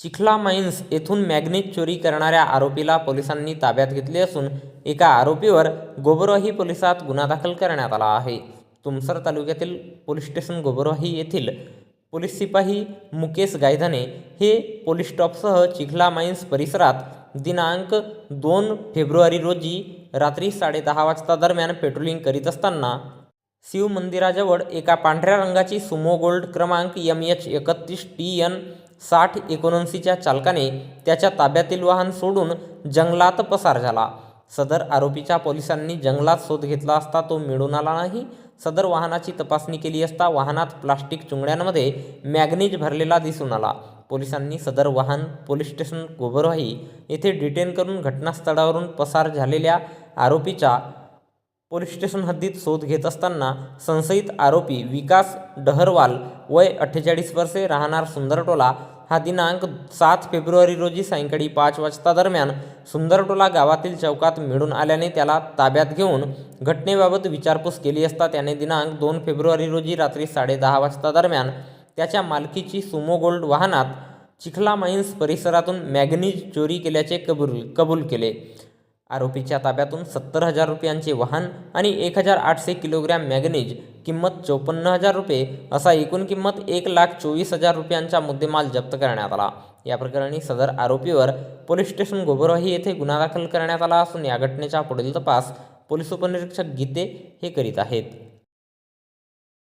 चिखला माइन्स येथून मॅग्नेट चोरी करणाऱ्या आरोपीला पोलिसांनी ताब्यात घेतले असून एका आरोपीवर गोबरवाही पोलिसात गुन्हा दाखल करण्यात आला आहे. तुमसर तालुक्यातील पोलीस स्टेशन गोबरवाही येथील पोलीस सिपाही मुकेश गायधने हे पोलीस स्टॉपसह चिखला माइन्स परिसरात दिनांक दोन फेब्रुवारी रोजी रात्री साडेदहा वाजता दरम्यान पेट्रोलिंग करीत असताना शिव मंदिराजवळ एका पांढऱ्या रंगाची सुमो गोल्ड क्रमांक एम एच एकतीस टी एन साठ एकोणऐंशीच्या चालकाने त्याच्या ताब्यातील वाहन सोडून जंगलात पसार झाला. सदर आरोपीच्या पोलिसांनी जंगलात शोध घेतला असता तो मिळून आला नाही. सदर वाहनाची तपासणी केली असता वाहनात प्लास्टिक चुंगड्यांमध्ये मॅग्नीज भरलेला दिसून आला. पोलिसांनी सदर वाहन पोलीस स्टेशन गोबरवाही येथे डिटेन करून घटनास्थळावरून पसार झालेल्या आरोपीच्या पोलीस स्टेशन हद्दीत शोध घेत असताना संशयित आरोपी विकास डहरवाल वय अठ्ठेचाळीस वर्षे राहणार सुंदरटोला. हा दिनांक सात फेब्रुवारी रोजी सायंकाळी पाच वाजता दरम्यान सुंदरटोला गावातील चौकात मिळून आल्याने त्याला ताब्यात घेऊन घटनेबाबत विचारपूस केली असता त्याने दिनांक दोन फेब्रुवारी रोजी रात्री साडेदहा वाजता दरम्यान त्याच्या मालकीची सुमो गोल्ड वाहनात चिखला माइन्स परिसरातून मॅग्नीज चोरी केल्याचे कबूल कबूल केले. आरोपीच्या ताब्यातून सत्तर हजार रुपयांचे वाहन आणि एक हजार आठशे किलोग्रॅम मॅग्नेज किंमत चोपन्न हजार रुपये असा एकूण किंमत एक लाख चोवीस हजार रुपयांचा मुद्देमाल जप्त करण्यात आला. या प्रकरणी सदर आरोपीवर पोलीस स्टेशन गोबरवाही येथे गुन्हा दाखल करण्यात आला असून या घटनेचा पुढील तपास पोलीस उपनिरीक्षक गीते हे करीत आहेत.